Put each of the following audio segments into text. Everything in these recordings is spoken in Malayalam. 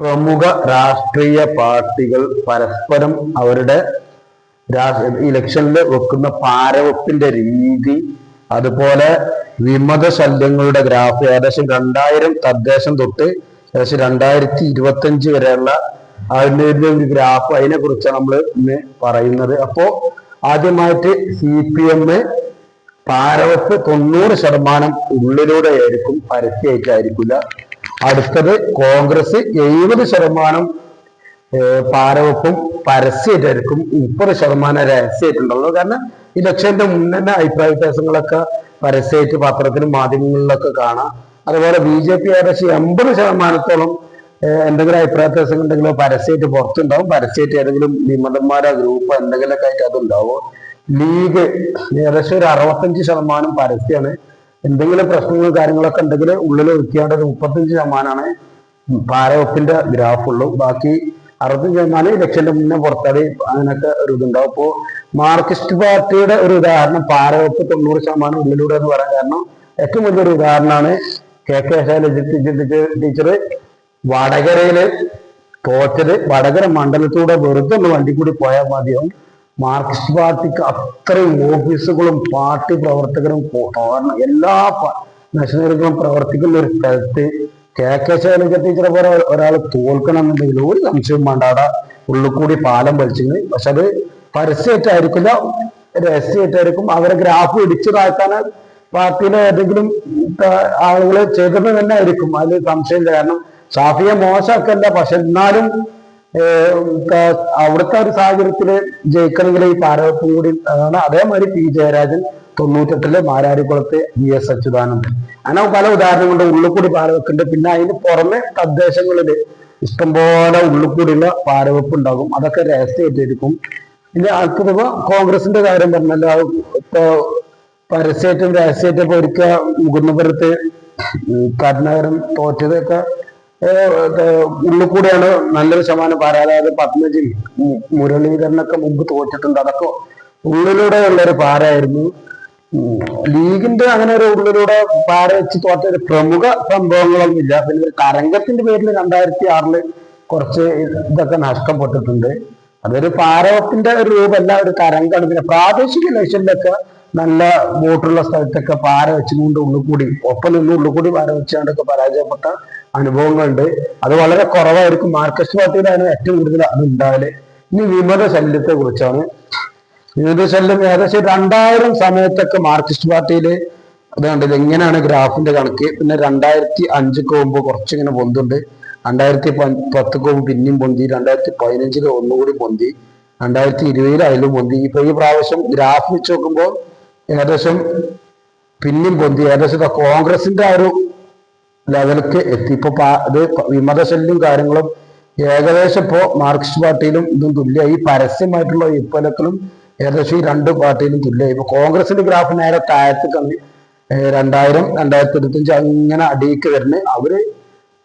പ്രമുഖ രാഷ്ട്രീയ പാർട്ടികൾ പരസ്പരം അവരുടെ ഇലക്ഷനിൽ വെക്കുന്ന പാരവപ്പിന്റെ രീതി അതുപോലെ വിമത ശല്യങ്ങളുടെ ഗ്രാഫ് ഏകദേശം രണ്ടായിരം തദ്ദേശം തൊട്ട് ഏകദേശം രണ്ടായിരത്തി ഇരുപത്തി അഞ്ച് വരെയുള്ള അതിന്റെ ഒരു ഗ്രാഫ് അതിനെ കുറിച്ചാണ് നമ്മൾ ഇന്ന് പറയുന്നത്. അപ്പോ ആദ്യമായിട്ട് സി പി എം പാരവപ്പ് തൊണ്ണൂറ് ശതമാനം ഉള്ളിലൂടെ ആയിരിക്കും പരസ്യമായിട്ടായിരിക്കില്ല അടുത്തത് കോൺഗ്രസ് എഴുപത് ശതമാനം പാരവപ്പും പരസ്യമായിട്ടായിരിക്കും മുപ്പത് ശതമാനം രഹസ്യമായിട്ടുണ്ടാവുന്നത് കാരണം ഇലക്ഷന്റെ മുന്നേ അഭിപ്രായ വ്യത്യാസങ്ങളൊക്കെ പരസ്യമായിട്ട് പത്രത്തിലും മാധ്യമങ്ങളിലൊക്കെ കാണാം. അതുപോലെ ബി ജെ പി ഏകദേശം എൺപത് ശതമാനത്തോളം എന്തെങ്കിലും അഭിപ്രായ വ്യത്യാസങ്ങൾ ഉണ്ടെങ്കിലോ പരസ്യമായിട്ട് പുറത്തുണ്ടാവും. പരസ്യമായിട്ട് ഏതെങ്കിലും വിമതന്മാരോ ഗ്രൂപ്പ് എന്തെങ്കിലുമൊക്കെ ആയിട്ട് അതുണ്ടാവും. ലീഗ് ഏകദേശം ഒരു അറുപത്തഞ്ച് ശതമാനം പരസ്യമാണ് എന്തെങ്കിലും പ്രശ്നങ്ങളും കാര്യങ്ങളൊക്കെ ഉണ്ടെങ്കിൽ ഉള്ളിൽ ഒതുക്കിയാണ്ട് ഒരു മുപ്പത്തഞ്ച് ശതമാനമാണ് പാരവപ്പിന്റെ ഗ്രാഫ് ഉള്ളൂ. ബാക്കി അറുപത്തഞ്ച് ശതമാനം ഇലക്ഷന്റെ മുന്നേ പുറത്താടി അങ്ങനെയൊക്കെ ഒരു ഇതുണ്ടാവും. അപ്പോ മാർക്സിസ്റ്റ് പാർട്ടിയുടെ ഒരു ഉദാഹരണം പാരവപ്പ് തൊണ്ണൂറ് ശതമാനം ഉള്ളിലൂടെ എന്ന് പറയാൻ കാരണം ഏറ്റവും വലിയൊരു ഉദാഹരണമാണ് കെ കെ ശൈലജ ടീച്ചർ വടകരയിൽ തോറ്റത് വടകര മണ്ഡലത്തിലൂടെ വെറുതെ ഒന്ന് വണ്ടി കൂടി പോയാൽ മതിയാവും. മാർക്സിസ്റ്റ് പാർട്ടിക്ക് അത്രയും ഓഫീസുകളും പാർട്ടി പ്രവർത്തകരും കാരണം എല്ലാ നാഷണലുകളും പ്രവർത്തിക്കുന്ന ഒരു സ്ഥലത്ത് കെ കെ ശൈലജ ടീച്ചർ പോലെ ഒരാൾ തോൽക്കണം എന്നുണ്ടെങ്കിൽ ഒരു സംശയവും വേണ്ടാട ഉള്ളിൽ പാലം വലിച്ചിരുന്നു പക്ഷെ അത് പരസ്യമായിട്ടായിരിക്കില്ല. രഹസ്യമായിട്ടായിരിക്കും. അവരെ ഗ്രാഫ് ഇടിച്ചു താഴ്ത്താൻ പാർട്ടിയിലെ ഏതെങ്കിലും ആളുകൾ ചെയ്തത് തന്നെ ആയിരിക്കും. അതിൽ സംശയമില്ല. കാരണം ഷാഫിയെ മോശമാക്കല്ല. പക്ഷെ എന്നാലും അവിടുത്തെ ഒരു സാഹചര്യത്തിൽ ജയിക്കണമെങ്കിൽ ഈ പാരവെപ്പും കൂടി അതാണ് അതേമാതിരി പി ജയരാജൻ തൊണ്ണൂറ്റെട്ടിൽ മാരാരിക്കുളത്ത് വി എസ് അച്യുതാനന്ദൻ. അങ്ങനെ പല ഉദാഹരണങ്ങളുണ്ട്. ഉള്ളിക്കൂടി പാരവെക്കുണ്ട് പിന്നെ അതിന് പുറമെ തദ്ദേശങ്ങളിൽ ഇഷ്ടംപോലെ ഉള്ളിക്കൂടിയുള്ള പാരവെപ്പ് ഉണ്ടാകും അതൊക്കെ രഹസ്യമായിട്ടിരിക്കും പിന്നെ അടുത്തത് കോൺഗ്രസിന്റെ കാര്യം പറഞ്ഞല്ലോ. ഇപ്പൊ പരസ്യമായിട്ടും രഹസ്യമായിട്ടും ഇപ്പൊ ഒരിക്കൽ മുകുന്നപുരത്ത് കരുണാകരൻ തോറ്റതൊക്കെ ഉള്ളിൽ കൂടെയാണ് നല്ലൊരു ശതമാനം പാര. അതായത് പത്മജി മുരളീധരനൊക്കെ മുമ്പ് തോറ്റിട്ടുണ്ട്. അതൊക്കെ ഉള്ളിലൂടെ ഉള്ളൊരു പാരായിരുന്നു. ലീഗിന്റെ അങ്ങനെ ഒരു ഉള്ളിലൂടെ പാര വെച്ച് തോറ്റ ഒരു പ്രമുഖ സംഭവങ്ങളൊന്നും ഇല്ല പിന്നെ ഒരു തരംഗത്തിന്റെ പേരിൽ രണ്ടായിരത്തി ആറിൽ കുറച്ച് ഇതൊക്കെ നഷ്ടപ്പെട്ടിട്ടുണ്ട്. അതൊരു പാരവത്തിന്റെ ഒരു രൂപമല്ല ഒരു തരംഗമാണ്. പിന്നെ പ്രാദേശിക ഇലക്ഷനിലൊക്കെ നല്ല വോട്ടുള്ള സ്ഥലത്തൊക്കെ പാര വെച്ചുകൊണ്ട് ഉള്ളിൽ കൂടി ഒപ്പം നിന്ന് ഉള്ളിൽ കൂടി പാര വെച്ചുകൊണ്ടൊക്കെ പരാജയപ്പെട്ട അനുഭവങ്ങളുണ്ട്. അത് വളരെ കുറവായിരിക്കും. മാർക്സിസ്റ്റ് പാർട്ടിയിലാണ് ഏറ്റവും കൂടുതൽ അത് ഉണ്ടാവൽ ഇനി വിമത ശല്യത്തെ കുറിച്ചാണ്. വിമത ശല്യം ഏകദേശം രണ്ടായിരം സമയത്തൊക്കെ മാർക്സിസ്റ്റ് പാർട്ടിയിൽ അത് കണ്ടില്ല എങ്ങനെയാണ് ഗ്രാഫിന്റെ കണക്ക്? പിന്നെ രണ്ടായിരത്തി അഞ്ചൊക്കെ പോകുമ്പോൾ കുറച്ചിങ്ങനെ പൊന്തുണ്ട്. രണ്ടായിരത്തി പത്തൊക്കെ പോകുമ്പോൾ പിന്നെയും പൊന്തി. രണ്ടായിരത്തി പതിനഞ്ചിൽ ഒന്നുകൂടി പൊന്തി. രണ്ടായിരത്തി ഇരുപതിൽ അതിലും പൊന്തി. ഇപ്പൊ ഈ പ്രാവശ്യം ഗ്രാഫ് വെച്ച് നോക്കുമ്പോൾ ഏകദേശം പിന്നെയും പൊന്തി. ഏകദേശം കോൺഗ്രസിന്റെ ആ ഒരു ലെവലിലേക്ക് എത്തി. ഇപ്പൊ അത് വിമതശല്യം കാര്യങ്ങളും ഏകദേശം ഇപ്പോ മാർക്സിസ്റ്റ് പാർട്ടിയിലും ഇതും തുല്യമായി പരസ്യമായിട്ടുള്ള ഇപ്പലക്കലും ഏകദേശം ഈ രണ്ട് പാർട്ടിയിലും തുല്യമായി ഇപ്പൊ കോൺഗ്രസിന്റെ ഗ്രാഫ് നേരെ താഴത്തേക്കാണ് രണ്ടായിരം രണ്ടായിരത്തി ഇരുപത്തഞ്ച് അങ്ങനെ അടിയിക്ക് വരുന്നത്. അവർ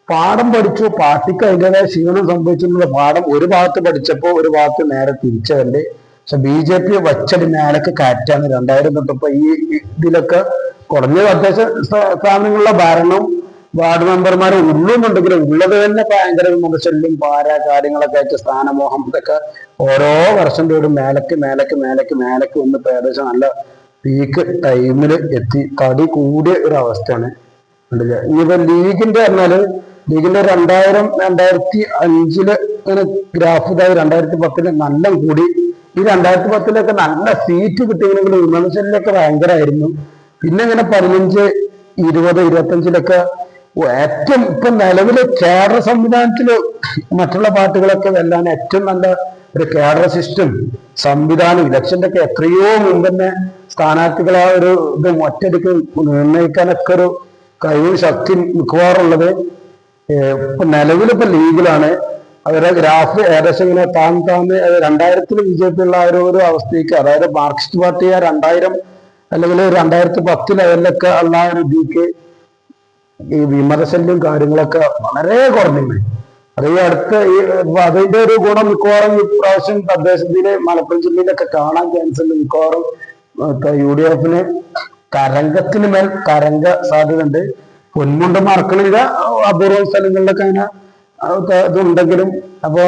പാഠം പഠിച്ചു. പാർട്ടിക്ക് അതിന്റെതായ ക്ഷീണം സംഭവിച്ചിട്ടുള്ള പാഠം ഒരു ഭാഗത്ത് പഠിച്ചപ്പോ ഒരു ഭാഗത്ത് നേരെ തിരിച്ചതല്ലേ പക്ഷെ ബി ജെ പി വച്ചടി നേരൊക്കെ കാറ്റാണ് രണ്ടായിരം തൊട്ടപ്പോ ഈ ഇതിലൊക്കെ കുറഞ്ഞ തദ്ദേശ സ്ഥാ- സ്ഥാപനങ്ങളിലെ ഭരണം വാർഡ് മെമ്പർമാർ ഉള്ളുന്നുണ്ടെങ്കിലും ഉള്ളത് തന്നെ ഭയങ്കര വിമർശല്യം പാര കാര്യങ്ങളൊക്കെ ആയിട്ട് സ്ഥാനമോഹം. ഇതൊക്കെ ഓരോ വർഷം തോറും മേലക്ക് മേലക്ക് മേലക്ക് മേലക്ക് വന്ന് ഏകദേശം നല്ല പീക്ക് ടൈമിൽ എത്തി. തടി കൂടിയ ഒരു അവസ്ഥയാണ്. ഉണ്ടല്ലേ ഇനിയിപ്പോ ലീഗിന്റെ പറഞ്ഞാൽ ലീഗിന്റെ രണ്ടായിരം രണ്ടായിരത്തി അഞ്ചിൽ ഇങ്ങനെ ഗ്രാഫ് ഇതായി. രണ്ടായിരത്തി പത്തിൽ നല്ല കൂടി. ഈ രണ്ടായിരത്തി പത്തിലൊക്കെ നല്ല സീറ്റ് കിട്ടിയെങ്കിലും വിമർശനിലൊക്കെ ഭയങ്കരമായിരുന്നു. പിന്നെ ഇങ്ങനെ പതിനഞ്ച് ഇരുപത് ഇരുപത്തഞ്ചിലൊക്കെ ഏറ്റവും ഇപ്പൊ നിലവിലെ കേഡർ സംവിധാനത്തിൽ മറ്റുള്ള പാർട്ടികളൊക്കെ വെല്ലാൻ ഏറ്റവും നല്ല ഒരു കേഡർ സിസ്റ്റം സംവിധാനം ഇലക്ഷന്റെ ഒക്കെ എത്രയോ മുമ്പ് തന്നെ സ്ഥാനാർത്ഥികളെ ഒരു ഇത് ഒറ്റയടിക്ക് നിർണയിക്കാനൊക്കെ ഒരു കഴിവ് ശക്തി മിക്കവാറുള്ളത്. ഇപ്പൊ നിലവിലിപ്പോ ലീഗിലാണ്. അവരുടെ ഗ്രാഫ് ഏകദേശം ഇങ്ങനെ താൻ താന്ന് രണ്ടായിരത്തിൽ ബി ജെ പി ഉള്ള ആ ഒരു അവസ്ഥയ്ക്ക് അതായത് മാർക്സിസ്റ്റ് പാർട്ടി ആ രണ്ടായിരം അല്ലെങ്കിൽ രണ്ടായിരത്തി പത്ത് ലെവലിലൊക്കെ ഉള്ള ഒരു ഇതിക്ക് ഈ വിമർശല്യം കാര്യങ്ങളൊക്കെ വളരെ കുറഞ്ഞിട്ടുണ്ട്. അത് ഈ അടുത്ത ഈ അതിന്റെ ഒരു ഗുണം മിക്കവാറും ഈ പ്രാവശ്യം തദ്ദേശത്തിലെ മലപ്പുറം ജില്ലയിലൊക്കെ കാണാൻ ചാൻസ് ഉണ്ട്. മിക്കവാറും യു ഡി എഫിന് തരംഗത്തിന് മേൽ തരംഗ സാധ്യത ഉണ്ട് പൊന്മുണ്ട് മറക്കണില്ല. അപൂർവ സ്ഥലങ്ങളിലൊക്കെ അങ്ങനെ ഇതുണ്ടെങ്കിലും. അപ്പോ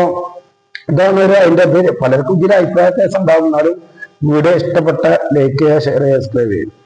ഇതാണ് ഒരു അതിന്റെ പലർക്കും ഇതിൽ അഭിപ്രായ വ്യത്യാസം ഉണ്ടാകുന്നാലും ഇഷ്ടപ്പെട്ട ലൈക്ക് ചെയ്യുക ഷെയർ ചെയ്യുക. സബ്സ്ക്രൈബ് ചെയ്യും